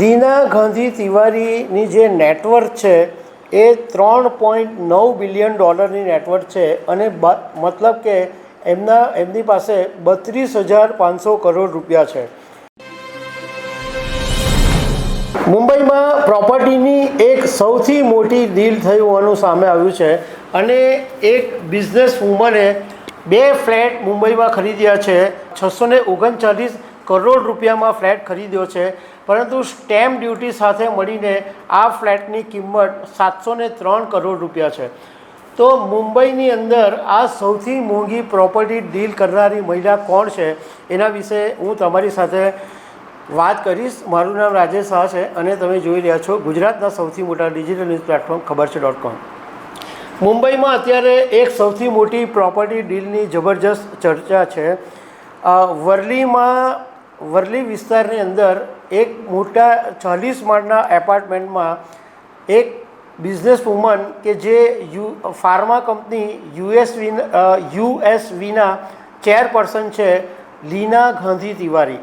લીના ગાંધી તિવારીની જે નેટવર્ક છે, એ ત્રણ પોઈન્ટ નવ બિલિયન ડોલરની નેટવર્ક છે અને મતલબ કે એમના, એમની પાસે બત્રીસ હજાર પાંચસો કરોડ રૂપિયા છે. મુંબઈમાં પ્રોપર્ટીની એક સૌથી મોટી ડીલ થઈ હોવાનું સામે આવ્યું છે અને એક બિઝનેસ વુમને બે ફ્લેટ મુંબઈમાં ખરીદ્યા છે, છસો ને ઓગણચાલીસ કરોડ રૂપિયામાં ફ્લેટ ખરીદ્યો છે, પરંતુ સ્ટેમ્પ ડ્યુટી સાથે મળીને આ ફ્લેટની કિંમત સાતસો ત્રણ કરોડ રૂપિયા છે. તો મુંબઈની અંદર આ સૌથી મોંઘી પ્રોપર્ટી ડીલ કરનારી મહિલા કોણ છે? એના વિશે હું તમારી સાથે વાત કરીશ. મારું નામ રાજેશ શાહ છે અને તમે જોઈ રહ્યા છો ગુજરાતના સૌથી મોટા ડિજિટલ ન્યૂઝ પ્લેટફોર્મ ખબર છે ડોટ કોમ. મુંબઈમાં અત્યારે એક સૌથી મોટી પ્રોપર્ટી ડીલની જબરજસ્ત ચર્ચા છે. વર્લીમાં વર્લી વિસ્તારની અંદર એક મોટા ચાલીસ માળના એપાર્ટમેન્ટમાં એક બિઝનેસ વુમન કે જે યુ, ફાર્મા કંપની યુએસવી યુએસવીના ચેરપર્સન છે, લીના ગાંધી તિવારી.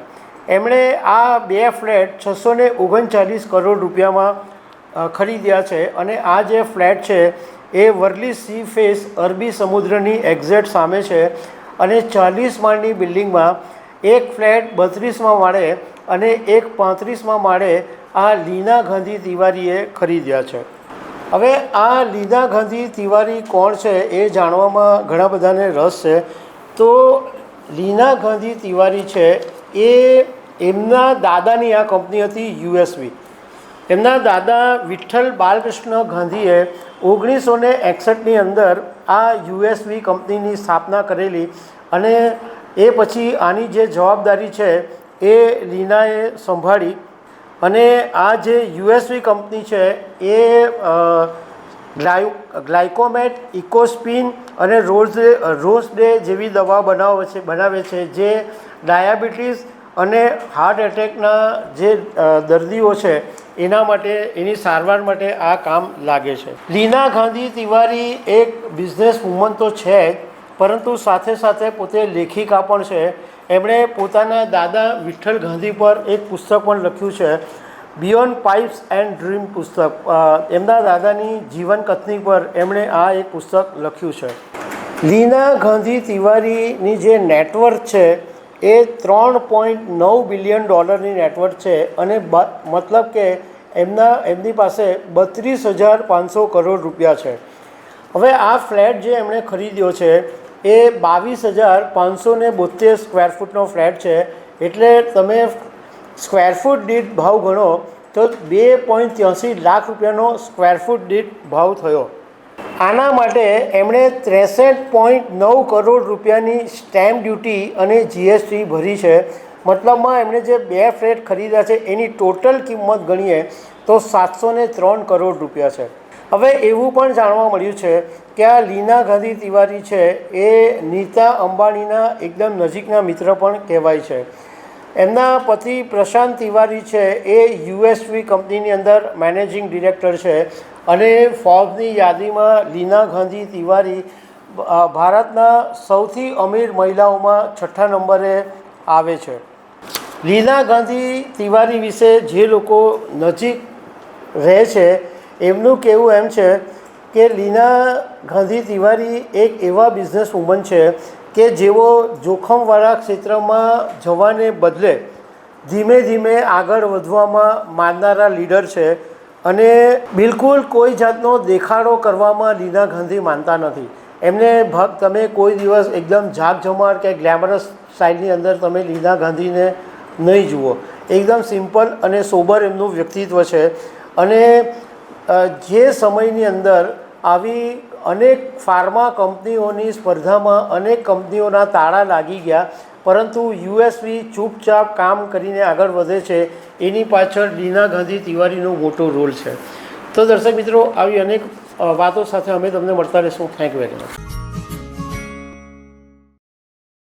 એમણે આ બે ફ્લેટ છસો ને ઓગણચાલીસ કરોડ રૂપિયામાં ખરીદ્યા છે અને આ જે ફ્લેટ છે, એ વરલી સી ફેસ અરબી સમુદ્રની એક્ઝેટ સામે છે અને ચાલીસ માળની બિલ્ડિંગમાં એક ફ્લેટ બત્રીસમાં માળે અને એક પાંત્રીસમાં માળે આ લીના ગાંધી તિવારીએ ખરીદ્યા છે. હવે આ લીના ગાંધી તિવારી કોણ છે એ જાણવામાં ઘણા બધાને રસ છે. તો લીના ગાંધી તિવારી છે એ એમના દાદાની આ કંપની હતી યુએસવી એમના દાદા વિઠ્ઠલ બાલકૃષ્ણ ગાંધીએ ઓગણીસો ને એકસઠની અંદર આ યુએસવી કંપનીની સ્થાપના કરેલી અને એ પછી આની જે જવાબદારી છે એ લીનાએ સંભાળી અને આ જે યુએસવી કંપની છે એ ગ્લાયુ, ગ્લાયકોમેટ, ઇકોસ્પિન અને રોઝ રોઝ ડે જેવી દવા બનાવે છે બનાવે છે, જે ડાયાબિટીસ અને હાર્ટ એટેકના જે દર્દીઓ છે એના માટે, એની સારવાર માટે આ કામ લાગે છે. લીના ગાંધી તિવારી એક બિઝનેસ વુમન તો છે જ પરંતુ સાથે સાથે પોતે લેખિકા પણ છે. એમણે પોતાના દાદા વિઠ્ઠલ ગાંધી પર એક પુસ્તક પણ લખ્યું છે બિયોન્ડ પાઇપ્સ એન્ડ ડ્રીમ પુસ્તક. એમના દાદાની જીવન કથની પર એમણે આ એક પુસ્તક લખ્યું છે. લીના ગાંધી તિવારીની જે નેટવર્ક છે, એ ત્રણ પોઈન્ટ નવ બિલિયન ડોલરની નેટવર્ક છે અને મતલબ કે એમના, એમની પાસે બત્રીસ હજાર પાંચસો કરોડ રૂપિયા છે. હવે આ ફ્લેટ જે એમણે ખરીદ્યો છે એ બાવીસ હજાર પાંચસો ને બોતેર સ્ક્વેર ફૂટનો ફ્લેટ છે. એટલે તમે સ્ક્વેર ફૂટ દીઠ ભાવ ગણો, તો બે પોઈન્ટ ત્યાંસી લાખ રૂપિયાનો સ્ક્વેર ફૂટ દીઠ ભાવ થયો. આના માટે એમણે ત્રેસઠ પોઈન્ટ નવ કરોડ રૂપિયાની સ્ટેમ્પ ડ્યુટી અને જીએસટી ભરી છે. મતલબમાં એમણે જે બે ફ્લેટ ખરીદ્યા છે, એની ટોટલ કિંમત ગણીએ તો સાતસો ત્રણ કરોડ રૂપિયા છે. હવે એવું પણ જાણવા મળ્યું છે આ લીના ગાંધી તિવારી છે એ નીતા અંબાણીના એકદમ નજીકના મિત્ર પણ કહેવાય છે. એમના પતિ પ્રશાંત તિવારી છે, એ યુએસવી કંપનીની અંદર મેનેજિંગ ડિરેક્ટર છે અને ફોર્બની યાદીમાં લીના ગાંધી તિવારી ભારતના સૌથી અમીર મહિલાઓમાં છઠ્ઠા નંબરે આવે છે. લીના ગાંધી તિવારી વિશે જે લોકો નજીક રહે છે, એમનું કહેવું એમ છે કે લીના ગાંધી તિવારી એક એવા બિઝનેસ વુમન છે કે જેઓ જોખમવાળા ક્ષેત્રમાં જવાને બદલે ધીમે ધીમે આગળ વધવામાં માનનારા લીડર છે અને બિલકુલ કોઈ જાતનો દેખાડો કરવામાં લીના ગાંધી માનતા નથી. એમને ભક્ત તમે કોઈ દિવસ એકદમ ઝાકઝમાટ કે ગ્લેમરસ સ્ટાઇલની અંદર તમે લીના ગાંધીને નહીં જુઓ. એકદમ સિમ્પલ અને સોબર એમનું વ્યક્તિત્વ છે અને જે સમયની અંદર આવી અનેક ફાર્મા કંપનીઓની સ્પર્ધામાં અનેક કંપનીઓના તાળા લાગી ગયા, પરંતુ યુએસવી ચૂપચાપ કામ કરીને આગળ વધે છે. એની પાછળ દીના ગાંધી તિવારીનો મોટો રોલ છે. તો દર્શક મિત્રો, આવી અનેક વાતો સાથે અમે તમને મળતા રહીશું. Thank you very much